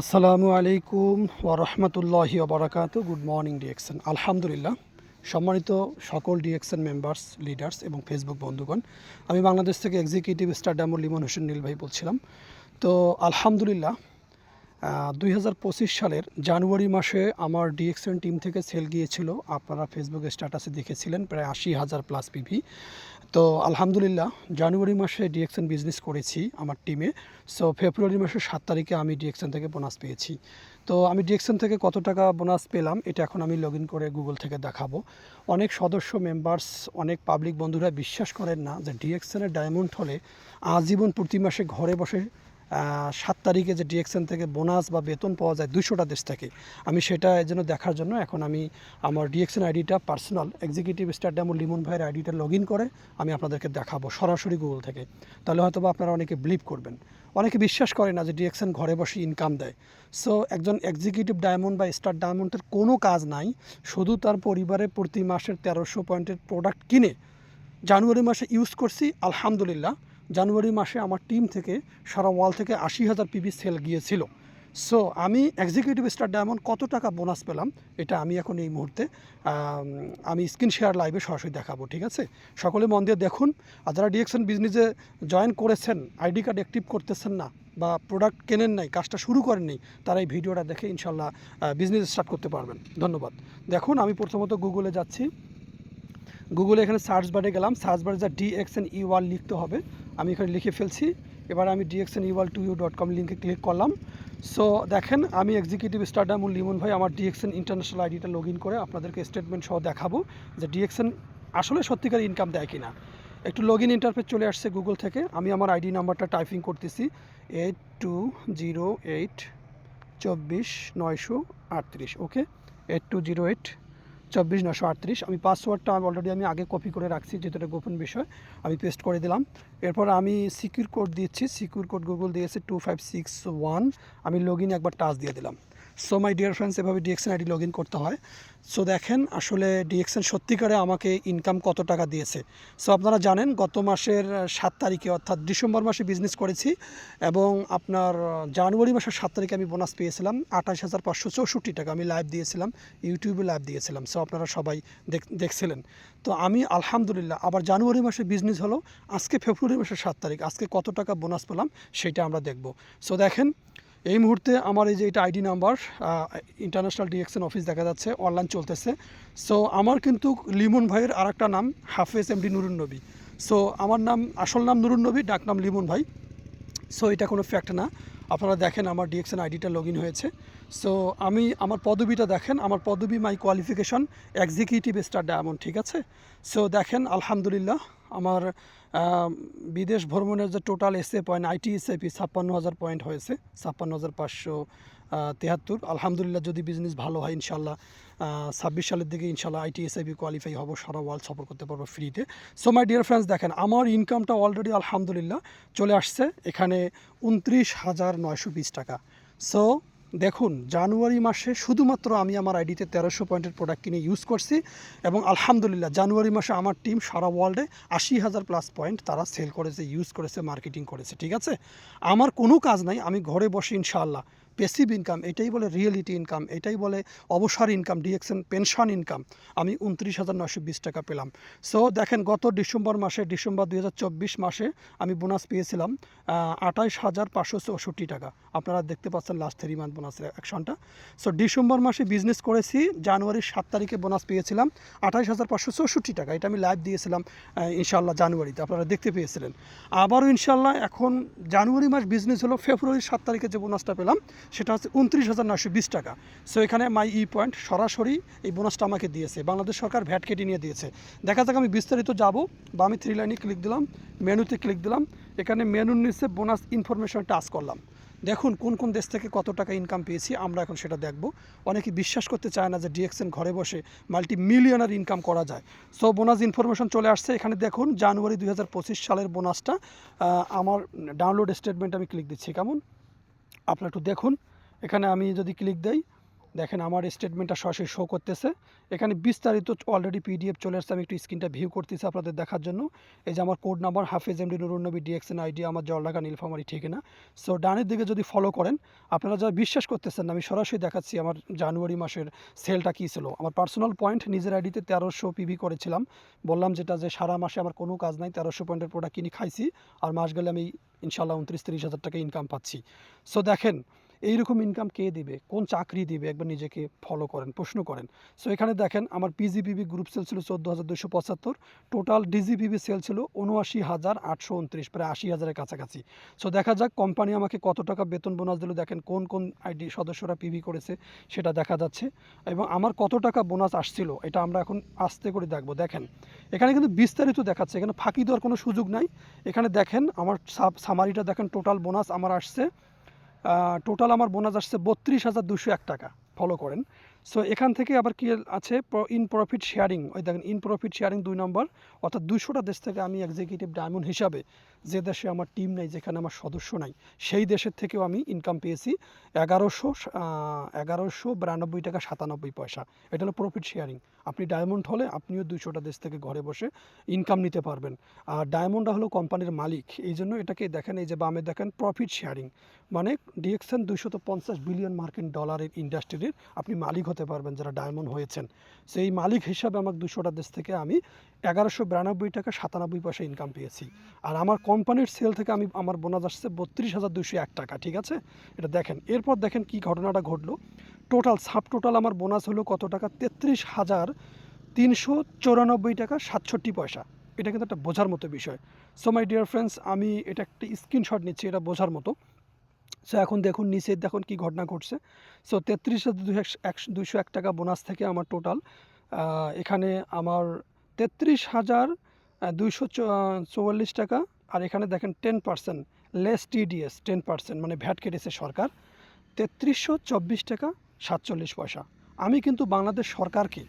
আসসালামু আলাইকুম ওরহমতুল্লাহি ওবরাকাত গুড মর্নিং ডিএক্সন আলহামদুলিল্লাহ, সম্মানিত সকল ডিএক্সন মেম্বার্স লিডার্স এবং ফেসবুক বন্ধুগণ, আমি বাংলাদেশ থেকে executive star diamond Limon Hossain Nil ভাই বলছিলাম। তো আলহামদুলিল্লাহ দুই হাজার পঁচিশ সালের জানুয়ারি মাসে আমার ডিএক্সএন টিম থেকে সেল গিয়েছিল। আপনারা ফেসবুক স্ট্যাটাসে দেখেছিলেন, প্রায় আশি হাজার প্লাস পিভি তো আলহামদুলিল্লাহ, জানুয়ারি মাসে ডিএক্সএন বিজনেস করেছি আমার টিমে সো ফেব্রুয়ারি মাসের সাত তারিখে আমি ডিএক্সএন থেকে বোনাস পেয়েছি। তো আমি ডিএক্সএন থেকে কত টাকা বোনাস পেলাম, এটা এখন আমি লগ করে গুগল থেকে দেখাবো। অনেক সদস্য মেম্বার্স অনেক পাবলিক বন্ধুরা বিশ্বাস করেন না যে ডিএক্সএনের ডায়মন্ড হলে আজীবন প্রতি মাসে ঘরে বসে সাত তারিখে যে ডিএক্সএন থেকে বোনাস বা বেতন পাওয়া যায় দুশোটা দেশ থেকে, আমি সেটা জন্য দেখার জন্য এখন আমি আমার ডিএক্সএন আইডিটা পার্সোনাল এক্সিকিউটিভ স্টারডাম লিমন ভাইয়ের আইডিটা লগ ইন করে আমি আপনাদেরকে দেখাবো সরাসরি গুগল থেকে। তাহলে হয়তো বা আপনারা অনেকে বিলিভ করবেন। অনেকে বিশ্বাস করে না যে ডিএক্সএন ঘরে বসে ইনকাম দেয়। সো একজন এক্সিকিউটিভ ডায়মন্ড বা স্টার ডায়মন্ডের কোনো কাজ নাই, শুধু তার পরিবারে প্রতি মাসের তেরোশো পয়েন্টের প্রোডাক্ট কিনে জানুয়ারি মাসে ইউজ করছি, আলহামদুলিল্লাহ। জানুয়ারি মাসে আমার টিম থেকে সারা ওয়াল থেকে আশি হাজার পিবি সেল গিয়েছিল। সো আমি এক্সিকিউটিভ স্টার ডায়মন্ড কত টাকা বোনাস পেলাম, এটা আমি এখন এই মুহূর্তে, আমি স্ক্রিন শেয়ার লাইভে সরাসরি দেখাবো, ঠিক আছে? সকলে মন দিয়ে দেখুন। আর যারা ডিএকশন বিজনেসে জয়েন করেছেন আইডি কার্ড অ্যাক্টিভ করতেছেন না, বা প্রোডাক্ট কেনেন নাই, কাজটা শুরু করেননি তারা এই ভিডিওটা দেখে ইনশাল্লাহ বিজনেস স্টার্ট করতে পারবেন। ধন্যবাদ। দেখুন, আমি প্রথমত গুগলে যাচ্ছি। গুগলে এখানে সার্চ বারে গেলাম। সার্চ বারে যা ডিএক্সএন ই ওয়াল লিখতে হবে আমি এখানে লিখে ফেলছি। এবার আমি DXN e wall to you dot com লিঙ্কে ক্লিক করলাম। সো দেখেন, আমি এক্সিকিউটিভ স্টারডামুল লিমন ভাই আমার ডিএক্সএন ইন্টারন্যাশনাল আইডিটা লগ ইন করে আপনাদেরকে স্টেটমেন্ট সহ দেখাবো যে ডিএক্সএন আসলে সত্যিকার ইনকাম দেয় কিনা। একটু লগ ইন ইন্টারফেস চলে আসছে গুগল থেকে। আমি আমার আইডি নাম্বারটা টাইপিং করতেছি। এইট টু জিরো এইট চব্বিশ নয়শো আটত্রিশ okay eight two zero eight চব্বিশ নশো আটত্রিশ। আমি পাসওয়ার্ডটা আমি অলরেডি আমি আগে কপি করে রাখছি যেটা গোপন বিষয়, আমি পেস্ট করে দিলাম। এরপর আমি সিকিউর কোড দিচ্ছি সিকিউর কোড গুগল দিয়েছে টু ফাইভ সিক্স ওয়ান আমি লগ একবার টাচ দিয়ে দিলাম। সো মাই ডিয়ার ফ্রেন্ডস এভাবে ডিএক্সএন আইডি লগ ইন করতে হয়। সো দেখেন আসলে ডিএক্সএন সত্যিকারে আমাকে ইনকাম কত টাকা দিয়েছে। সো আপনারা জানেন, গত মাসের সাত তারিখে, অর্থাৎ ডিসেম্বর মাসে বিজনেস করেছি এবং আপনার জানুয়ারি মাসের সাত তারিখে আমি বোনাস পেয়েছিলাম আঠাশ হাজার পাঁচশো চৌষট্টি টাকা। আমি লাইভ দিয়েছিলাম ইউটিউবে লাইভ দিয়েছিলাম। সো আপনারা সবাই দেখ- দেখছিলেন। তো আমি আলহামদুলিল্লাহ, আবার জানুয়ারি মাসে বিজনেস হলো, আজকে ফেব্রুয়ারি মাসের সাত তারিখ, আজকে কত টাকা বোনাস পেলাম সেটা আমরা দেখব। সো দেখেন এই মুহূর্তে আমার এই যে এটা ID number international DXN office দেখা যাচ্ছে অনলাইন চলতেছে। সো আমার কিন্তু লিমন ভাইয়ের আর একটা নাম, হাফেজ এমডি নুরুন নবী। সো আমার নাম, আসল নাম নুরুন নবী, ডাক নাম লিমন ভাই। সো এটা কোনো ফ্যাক্ট না। আপনারা দেখেন আমার ডিএক্সএন আইডিটা লগ ইন হয়েছে। সো আমি আমার পদবিটা দেখেন, আমার পদবি my qualification executive star diamond ঠিক আছে? সো দেখেন, আলহামদুলিল্লাহ। আমার বিদেশ ভ্রমণের যে total SA point IT SAP ছাপ্পান্ন হাজার পয়েন্ট হয়েছে, ছাপ্পান্ন হাজার পাঁচশো তেহাত্তর। আলহামদুলিল্লাহ যদি বিজনেস ভালো হয়, ইনশাল্লাহ ছাব্বিশ সালের দিকে ইনশাল্লাহ আইটি এসআইবি কোয়ালিফাই হব, সারা ওয়ার্ল্ড সফর করতে পারব ফ্রিতে সো মাই ডিয়ার ফ্রেন্ডস দেখেন, আমার ইনকামটা অলরেডি আলহামদুলিল্লাহ চলে আসছে, এখানে উনত্রিশ হাজার নয়শো বিশ টাকা। সো দেখুন, জানুয়ারি মাসে শুধুমাত্র আমি আমার আইডিতে তেরোশো পয়েন্টের প্রোডাক্ট কিনে ইউজ করছি এবং আলহামদুলিল্লাহ, জানুয়ারি মাসে আমার টিম সারা ওয়ার্ল্ডে আশি হাজার প্লাস পয়েন্ট তারা সেল করেছে ইউজ করেছে মার্কেটিং করেছে, ঠিক আছে? আমার কোনো কাজ নাই, আমি ঘরে বসে ইনশাআল্লাহ। পেসিভ ইনকাম এটাই বলে রিয়েলিটি ইনকাম এটাই বলে অবসর ইনকাম ডিএক্সএন পেনশন ইনকাম আমি উনত্রিশ হাজার নশো বিশ টাকা পেলাম। সো দেখেন গত ডিসেম্বর মাসে, ডিসেম্বর দুই হাজার চব্বিশ মাসে আমি বোনাস পেয়েছিলাম আঠাইশ হাজার পাঁচশো চৌষট্টি টাকা। আপনারা দেখতে পাচ্ছেন লাস্ট থ্রি মান্থ বোনাসের অ্যাকশনটা সো ডিসেম্বর মাসে বিজনেস করেছি, জানুয়ারির সাত তারিখে বোনাস পেয়েছিলাম আঠাইশ হাজার পাঁচশো চৌষট্টি টাকা। এটা আমি লাইভ দিয়েছিলাম ইনশাল্লাহ জানুয়ারিতে, আপনারা দেখতে পেয়েছিলেন। আবারও ইনশাল্লাহ এখন জানুয়ারি মাস বিজনেস হলো, ফেব্রুয়ারির সাত তারিখে যে বোনাসটা পেলাম সেটা হচ্ছে উনত্রিশ হাজার নশো বিশ টাকা। সো এখানে মাই ই পয়েন্ট সরাসরি এই বোনাসটা আমাকে দিয়েছে। বাংলাদেশ সরকার ভ্যাট কেটে নিয়ে দিয়েছে। দেখা যাক আমি বিস্তারিত যাব, বা আমি থ্রি লাইনে ক্লিক দিলাম মেনুতে ক্লিক দিলাম, এখানে মেনুর নিচে বোনাস ইনফরমেশন টাচ করলাম। দেখুন, কোন কোন দেশ থেকে কত টাকা ইনকাম পেয়েছি, আমরা এখন সেটা দেখব। অনেকে বিশ্বাস করতে চায় না যে ডিএক্সএন ঘরে বসে মাল্টি মিলিয়নার ইনকাম করা যায়। সো বোনাস ইনফরমেশন চলে আসছে। এখানে দেখুন, জানুয়ারি দু হাজার পঁচিশ সালের বোনাসটা আমার ডাউনলোড স্টেটমেন্ট আমি ক্লিক দিচ্ছি। কেমন? আপনারা একটু দেখুন। এখানে আমি যদি ক্লিক দেই দেখেন আমার স্টেটমেন্টটা সরাসরি শো করতেছে। এখানে বিস্তারিত অলরেডি পিডিএফ চলে আসছে, আমি একটু স্ক্রিনটা ভিউ করতেছি আপনাদের দেখার জন্য। এই যে আমার code number Hafez MD Nurunnabi DXN ID আমার জলঢাকা নীলফামারি, ঠিকানা। সো ডানের দিকে যদি ফলো করেন, আপনারা যারা বিশ্বাস করতেছেন আমি সরাসরি দেখাচ্ছি আমার জানুয়ারি মাসের সেলটা কী ছিল। আমার পার্সোনাল পয়েন্ট নিজের আইডিতে তেরোশো পিভি করেছিলাম। বললাম যেটা যে সারা মাসে আমার কোনো কাজ নাই, তেরোশো পয়েন্টের প্রোডাক্ট কিনে খাইছি, আর মাস গেলে আমি ইনশাল্লাহ উনত্রিশ, তিরিশ হাজার টাকা ইনকাম পাচ্ছি। সো দেখেন এইরকম ইনকাম কে দিবে? কোন চাকরি দিবে? একবার নিজেকে ফলো করেন, প্রশ্ন করেন। সো এখানে দেখেন, আমার পিজিপিবি গ্রুপ সেল ছিল চোদ্দ হাজার দুশো পঁচাত্তর টোটাল ডিজিপিবি সেল ছিল উনআশি হাজার আটশো উনত্রিশ, প্রায় আশি হাজারের কাছাকাছি। সো দেখা যাক কোম্পানি আমাকে কত টাকা বেতন বোনাস দিল। দেখেন কোন কোন আইডি সদস্যরা পিভি করেছে, সেটা দেখা যাচ্ছে। এবং আমার কত টাকা বোনাস আসছিল, এটা আমরা এখন আস্তে করে দেখব। দেখেন, এখানে কিন্তু বিস্তারিত দেখাচ্ছে, এখানে ফাঁকি দেওয়ার কোনো সুযোগ নাই। এখানে দেখেন, আমার সামারিটা দেখেন টোটাল বোনাস আমার আসছে টোটাল আমার বোনাস আসছে বত্রিশ হাজার দুশো এক টাকা। ফলো করেন। সো এখান থেকে আবার কি আছে? ইন প্রফিট শেয়ারিং ওই দেখেন ইন প্রফিট শেয়ারিং দুই নম্বর অর্থাৎ দুশোটা দেশ থেকে আমি এক্সিকিউটিভ ডায়মন্ড হিসাবে যে দেশে আমার টিম নেই, যেখানে আমার সদস্য নাই, সেই দেশের থেকেও আমি ইনকাম পেয়েছি এগারোশো এগারোশো বিরানব্বই টাকা সাতানব্বই পয়সা। এটা হলো প্রফিট শেয়ারিং আপনি ডায়মন্ড হলে আপনিও দুশোটা দেশ থেকে ঘরে বসে ইনকাম নিতে পারবেন। আর ডায়মন্ডটা হলো কোম্পানির মালিক, এই জন্য এটাকে দেখেন, এই যে বামে দেখেন প্রফিট শেয়ারিং মানে ডিএক্সএন দুশত পঞ্চাশ বিলিয়ন মার্কিন ডলারের ইন্ডাস্ট্রির আপনি মালিক হতে পারবেন যারা ডায়মন্ড হয়েছেন। সেই মালিক হিসাবে আমাকে দুশোটা দেশ থেকে আমি এগারোশো বিরানব্বই টাকা সাতানব্বই পয়সা ইনকাম পেয়েছি। আর আমার কোম্পানির সেল থেকে আমি, আমার বোনাস আসছে বত্রিশ হাজার দুশো এক টাকা, ঠিক আছে? এটা দেখেন। এরপর দেখেন কি ঘটনাটা ঘটলো। টোটাল সাব টোটাল আমার বোনাস হলো কত টাকা? তেত্রিশ হাজার তিনশো চৌরানব্বই টাকা সাতষট্টি পয়সা। এটা কিন্তু একটা বোঝার মতো বিষয়। সো মাই ডিয়ার ফ্রেন্ডস আমি এটা একটা স্ক্রিনশট নিচ্ছি, এটা বোঝার মতো। সো এখন দেখুন নিচে দেখুন কি ঘটনা ঘটছে। সো তেত্রিশ হাজার দুশো এক টাকা বোনাস থেকে আমার টোটাল এখানে আমার তেত্রিশ হাজার দুইশো চৌয়াল্লিশ টাকা। আর এখানে দেখেন ten percent less TDS ten percent মানে ভ্যাট কেটেছে সরকার। তেত্রিশশো চব্বিশ টাকা, সাতচল্লিশ পয়সা। আমি কিন্তু বাংলাদেশ সরকারকে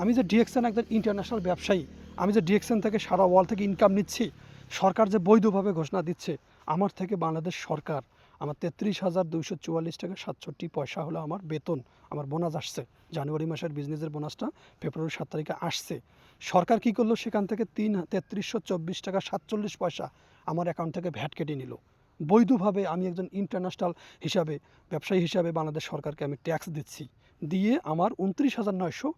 আমি যে ডিএক্সএন একজন ইন্টারন্যাশনাল ব্যবসায়ী, আমি যে ডিএক্সএন থেকে সারা ওয়ার্ল্ড থেকে ইনকাম নিচ্ছি, সরকার যে বৈধভাবে ঘোষণা দিচ্ছে, আমার থেকে বাংলাদেশ সরকার। আমার তেত্রিশ হাজার দুইশো চুয়াল্লিশ টাকা সাতষট্টি পয়সা হলো আমার বেতন, আমার বোনাস আসছে। জানুয়ারি মাসের বিজনেসের বোনাসটা ফেব্রুয়ারি সাত তারিখে আসছে। সরকার কি করল? সেখান থেকে তিন তেত্রিশশো চব্বিশ টাকা সাতচল্লিশ পয়সা আমার অ্যাকাউন্ট থেকে ভ্যাট কেটে নিল। বৈধভাবে আমি একজন ইন্টারন্যাশনাল হিসাবে, ব্যবসায়ী হিসাবে বাংলাদেশ সরকারকে আমি ট্যাক্স দিচ্ছি। দিয়ে আমার উনত্রিশ হাজার নয়শো,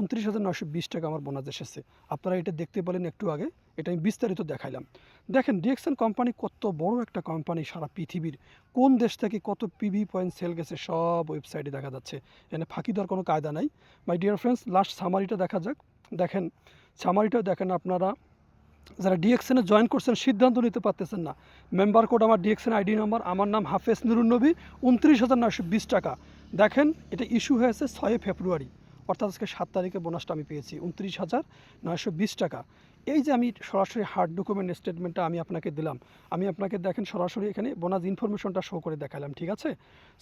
উনত্রিশ হাজার নয়শো বিশ টাকা আমার বোনাস এসেছে। আপনারা এটা দেখতে পেলেন একটু আগে। এটা আমি বিস্তারিত দেখাইলাম। দেখেন, ডিএক্সএন কোম্পানি কত বড় একটা কোম্পানি সারা পৃথিবীর। কোন দেশ থেকে কত পিভি পয়েন্ট সেল গেছে, সব ওয়েবসাইটে দেখা যাচ্ছে। এখানে ফাঁকি দেওয়ার কোনো কায়দা নাই। মাই ডিয়ার ফ্রেন্ডস লাস্ট সামারিটা দেখা যাক। দেখেন সামারিটাও দেখেন আপনারা। যারা ডিএক্সএনে জয়েন করছেন, সিদ্ধান্ত নিতে পারতেছেন না। মেম্বার কোড আমার ডিএক্সএন আইডি নাম্বার আমার নাম হাফেজ নুরুন্নবী, উনত্রিশ হাজার নয়শো বিশ টাকা। দেখেন, এটা ইস্যু হয়েছে ছয় ফেব্রুয়ারি। অর্থাৎ আজকে সাত তারিখে বোনাসটা আমি পেয়েছি, উনত্রিশ হাজার নয়শো বিশ টাকা। এই যে আমি সরাসরি হার্ড ডকুমেন্ট স্টেটমেন্টটা আমি আপনাকে দিলাম, আমি আপনাকে দেখেন সরাসরি এখানে বোনাস ইনফরমেশনটা শো করে দেখালাম, ঠিক আছে?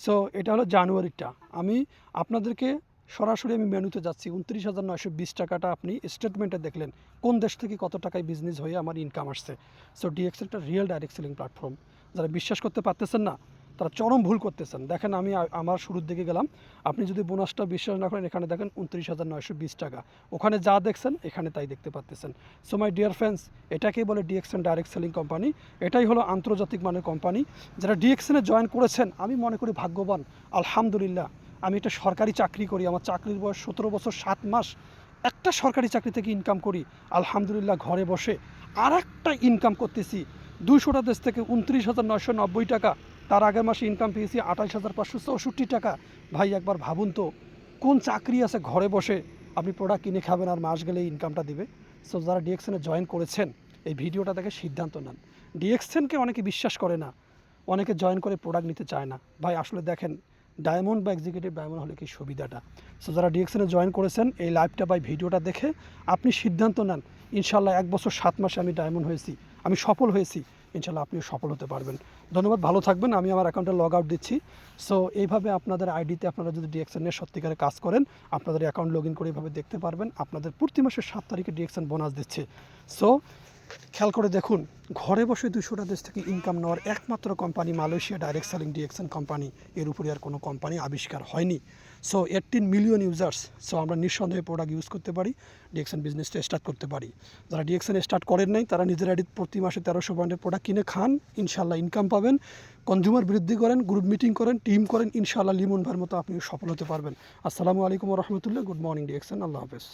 সো এটা হলো জানুয়ারিটা। আমি আপনাদেরকে সরাসরি আমি মেনুতে যাচ্ছি, উনত্রিশ হাজার নয়শো বিশ টাকাটা আপনি স্টেটমেন্টে দেখলেন, কোন দেশ থেকে কত টাকায় বিজনেস হয়ে আমার ইনকাম আসছে। সো ডিএক্স একটা রিয়েল ডাইরেক্ট সেলিং প্ল্যাটফর্ম যারা বিশ্বাস করতে পারতেছেন না তারা চরম ভুল করতেছেন। দেখেন আমি আমার শুরুর দিকে গেলাম। আপনি যদি বোনাসটা বিশ্বাস না করেন, এখানে দেখেন উনত্রিশ হাজার নয়শো বিশ টাকা। ওখানে যা দেখছেন, এখানে তাই দেখতে পাচ্তেছেন সো মাই ডিয়ার ফ্রেন্ডস এটাকেই বলে ডিএক্সএন ডাইরেক্ট সেলিং কোম্পানি এটাই হলো আন্তর্জাতিক মানের কোম্পানি যারা ডিএক্সএনে জয়েন করেছেন, আমি মনে করি ভাগ্যবান। আলহামদুলিল্লাহ, আমি একটা সরকারি চাকরি করি। আমার চাকরির বয়স সতেরো বছর, সাত মাস। একটা সরকারি চাকরি থেকে ইনকাম করি। আলহামদুলিল্লাহ, ঘরে বসে আর একটা ইনকাম করতেছি। দুইশোটা দেশ থেকে উনত্রিশ হাজার নয়শো নব্বই টাকা। তার আগের মাসে ইনকাম পেয়েছি আঠাশ হাজার পাঁচশো চৌষট্টি টাকা। ভাই, একবার ভাবুন তো, কোন চাকরি আছে ঘরে বসে? আপনি প্রোডাক্ট কিনে খাবেন আর মাস গেলে ইনকামটা দিবে। সো যারা ডিএক্সএনে জয়েন করেছেন, এই ভিডিওটা দেখে সিদ্ধান্ত নেন। ডিএক্সএনকে অনেকে বিশ্বাস করে না, অনেকে জয়েন করে প্রোডাক্ট নিতে চায় না। ভাই, আসলে দেখেন ডায়মন্ড বা এক্সিকিউটিভ ডায়মন্ড হলে কি সুবিধাটা? সো যারা ডিএক্সএনে জয়েন করেছেন, এই লাইভটা বা ভিডিওটা দেখে আপনি সিদ্ধান্ত নেন ইনশাল্লাহ এক বছর সাত মাসে আমি ডায়মন্ড হয়েছি, আমি সফল হয়েছি। ইনশাল্লাহ আপনিও সফল হতে পারবেন। ধন্যবাদ, ভালো থাকবেন। আমি আমার অ্যাকাউন্টে লগ আউট দিচ্ছি। সো এইভাবে আপনাদের আইডিতে আপনারা যদি ডিএক্সএনের সত্যিকারে কাজ করেন, আপনাদের অ্যাকাউন্ট লগ ইন করে এইভাবে দেখতে পারবেন। আপনাদের প্রতি মাসের সাত তারিখে ডিএক্সএন বোনাস দিচ্ছে। সো খেয়াল করে দেখুন, ঘরে বসে দুশোটা দেশ থেকে ইনকাম নেওয়ার একমাত্র company Malaysia direct selling DXN company এর উপরে আর কোনো কোম্পানি আবিষ্কার হয়নি। So eighteen million users so আমরা নিঃসন্দেহে প্রোডাক্ট ইউজ করতে পারি ডিএক্সএন বিজনেসটা স্টার্ট করতে পারি। যারা ডিএক্সএন স্টার্ট করেন নাই, তারা নিজের আইডি প্রতি মাসে তেরোশো পয়েন্টের প্রোডাক্ট কিনে খান ইনশাল্লাহ ইনকাম পাবেন। কনজিউমার বৃদ্ধি করেন গ্রুপ মিটিং করেন টিম করেন ইনশাল্লাহ লিমন ভার মতো আপনি সফল হতে পারবেন। আসসালামু আলাইকুম রহমতুল্লাহ গুড মর্নিং ডিএক্সএন আল্লাহ হাফেজ।